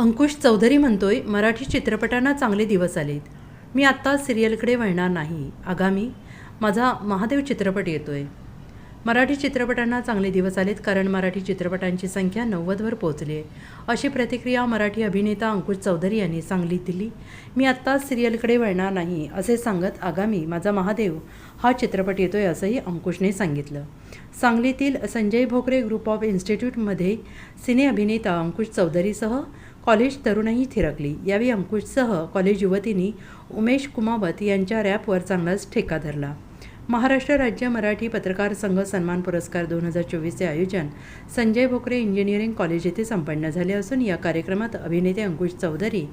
अंकुश चौधरी म्हणतोय मराठी चित्रपटांना चांगले दिवस आलेत. मी आत्ता सिरियलकडे वळणार नाही. आगामी माझा महादेव चित्रपट येतोय. मराठी चित्रपटांना चांगले दिवस आलेत कारण मराठी चित्रपटांची संख्या नव्वदवर पोहोचली आहे. अशी प्रतिक्रिया मराठी अभिनेता अंकुश चौधरी यांनी सांगलीत दिली. मी आत्ताच सिरियलकडे वळणार नाही असे सांगत आगामी माझा महादेव हा चित्रपट येतोय असंही अंकुशने सांगितलं. सांगलीतील संजय भोकरे ग्रुप ऑफ इन्स्टिट्यूटमध्ये सिने अभिनेता अंकुश चौधरीसह कॉलेज तरुणही थिरकली. यावेळी अंकुशसह कॉलेज युवतींनी उमेश कुमावत यांच्या रॅपवर चांगलाच ठेका धरला. महाराष्ट्र राज्य मराठी पत्रकार संघ सन्मान पुरस्कार दोन हजार चोवीसचे आयोजन संजय भोकरे इंजिनिअरिंग कॉलेज येथे संपन्न झाले असून या कार्यक्रमात अभिनेते अंकुश चौधरी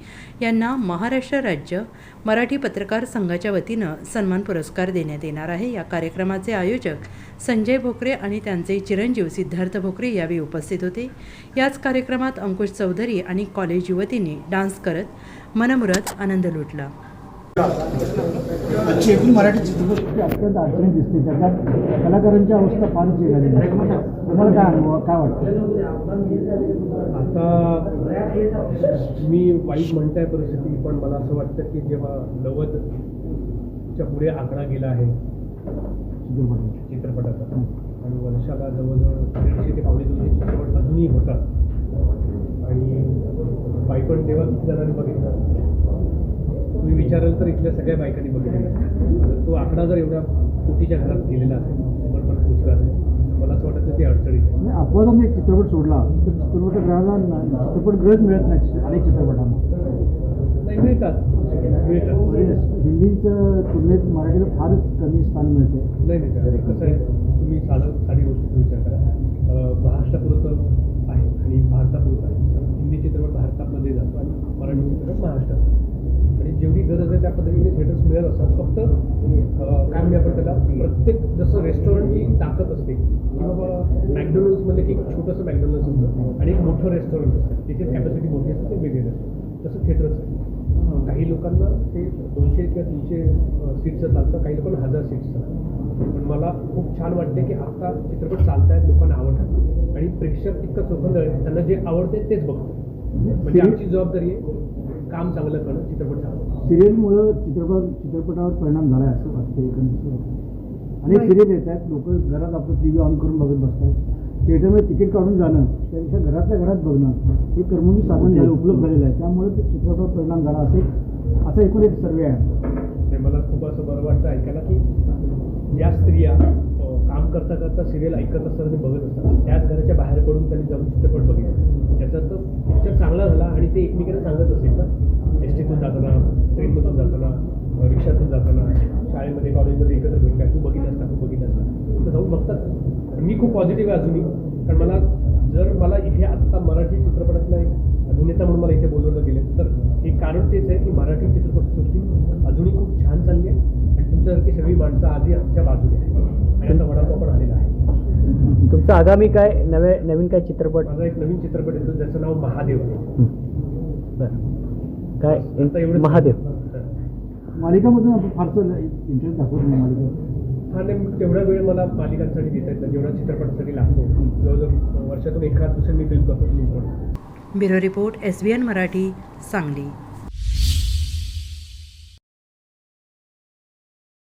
यांना महाराष्ट्र राज्य मराठी पत्रकार संघाच्या वतीनं सन्मान पुरस्कार देण्यात येणार आहे. या कार्यक्रमाचे आयोजक संजय भोकरे आणि त्यांचे चिरंजीव सिद्धार्थ भोकरे यावेळी उपस्थित होते. याच कार्यक्रमात अंकुश चौधरी आणि कॉलेज युवतींनी डान्स करत मनमुराद आनंद लुटला. आजची एकूण मराठी चित्रपटसृष्टी अत्यंत अडचणी दिसते. त्याच्यात कलाकारांची अवस्था फारच वेगळी झाली तुम्हाला काय अनुभव काय वाटतं? आता मी वाईट म्हणताय परिस्थिती पण मला असं वाटतं की जेव्हा नव्वदच्या पुढे आकडा गेला आहे चित्रपट चित्रपटाचा आणि वर्षाला जवळजवळ दीडशे ते पावणे दोनशे चित्रपट अजूनही होतात. आणि बायपण तेव्हा किती जणांनी बघितलं? तुम्ही विचाराल तर इथल्या सगळ्या बायकांनी बघितलेला तर तो आकडा जर एवढा कोटीच्या घरात गेलेला असेल पण पोचला असेल मला असं वाटतं ते अडचणीत आणि अपवादाने एक चित्रपट सोडला. तर चित्रपटगृहाला न- चित्रपटगृहच मिळत नाही अनेक चित्रपटांना. नाही मिळतात. मिळतात. हिंदीच्या तुलनेत मराठीला फारच कमी स्थान मिळते. नाही नाही. कसं आहे तुम्ही साधं साधी गोष्टीचा विचार करा. महाराष्ट्रापुरतं आहे आणि भारतापुरतं आहे. हिंदी चित्रपट भारतामध्ये जातो आणि मराठी चित्रपट महाराष्ट्रात. जेवढी गरज आहे त्या पद्धतीने थिएटर्स मिळत असतात. फक्त काय म्हणजे आपण त्याला? प्रत्येक जसं रेस्टॉरंटची ताकद असते की बाबा मॅकडॉनल्ड्समध्ये की एक छोटंसं मॅकडॉनल्ड्स असतं आणि एक मोठं रेस्टॉरंट असतं. तिथे कॅपॅसिटी मोठी असते ते वेगळे असतं. तसं थिएटर्स आहे. काही लोकांना ते दोनशे किंवा तीनशे सीटचं चालतं काही लोकांना हजार सीट्स पण मला खूप छान वाटते की आता चित्रपट चालत आहेत लोकांना आवडतात. आणि प्रेक्षक इतकं चोखंदळ आहे त्यांना जे आवडते तेच बघतो म्हणजे आमची जबाबदारी आहे काम चांगलं करणं चित्रपट चांगलं सिरियलमुळं चित्रपट चित्रपटावर परिणाम झाला आहे असं वाटतं एकंदरीत. अनेक. सिरियल येत आहेत लोक घरात आपलं टी व्ही ऑन करून बघत बसतात थिएटरमध्ये तिकीट काढून जाणं त्यापेक्षा घरातल्या घरात बघणं हे कर्मवी साधन झालं उपलब्ध झालेलं आहे त्यामुळे ते चित्रपटावर परिणाम झाला असे असा एकूण एक सर्वे आहे. ते मला खूप असं बरं वाटतं ऐकायला की ज्या स्त्रिया काम करता करता सिरियल ऐकत असताना ते बघत असतात. त्याच घराच्या बाहेर पडून त्यांनी जाऊन चित्रपट बघितला. त्याच्यात पिक्चर चांगला झाला आणि ते एकमेकांना सांगत ट्रेनमधून जाताना रिक्षातून जाताना शाळेमध्ये कॉलेजमध्ये एकत्र भेटल्या तू बघितलास का तू बघितलास का तर जाऊन बघतात. मी खूप पॉझिटिव्ह आहे अजूनही. कारण मला जर मला इथे आत्ता मराठी चित्रपटातला एक अभिनेता म्हणून मला इथे बोलवलं गेलं तर हे कारण तेच आहे की मराठी चित्रपटसृष्टी अजूनही खूप छान चालली आहे. आणि तुमच्यासारखी सगळी माणसं आजही आमच्या बाजूने आहे आणि आता वडापाव पण आलेला आहे. तुमचं आगामी काय नवे नवीन काय चित्रपट? माझा एक नवीन चित्रपट येतो ज्याचं नाव महादेव आहे. काय? महादेव. मालिकामधून आपण फारसं इंटरेस्ट दाखवत नाही मालिका. हा नाही तेवढा वेळ मला मालिकांसाठी देता येत नाही जेवढा चित्रपटासाठी लागतो. जवळजवळ वर्षातून एखाद दुसरं मी फिल्म करतो फिल्म करतो bureau report S B N Marathi Sangli.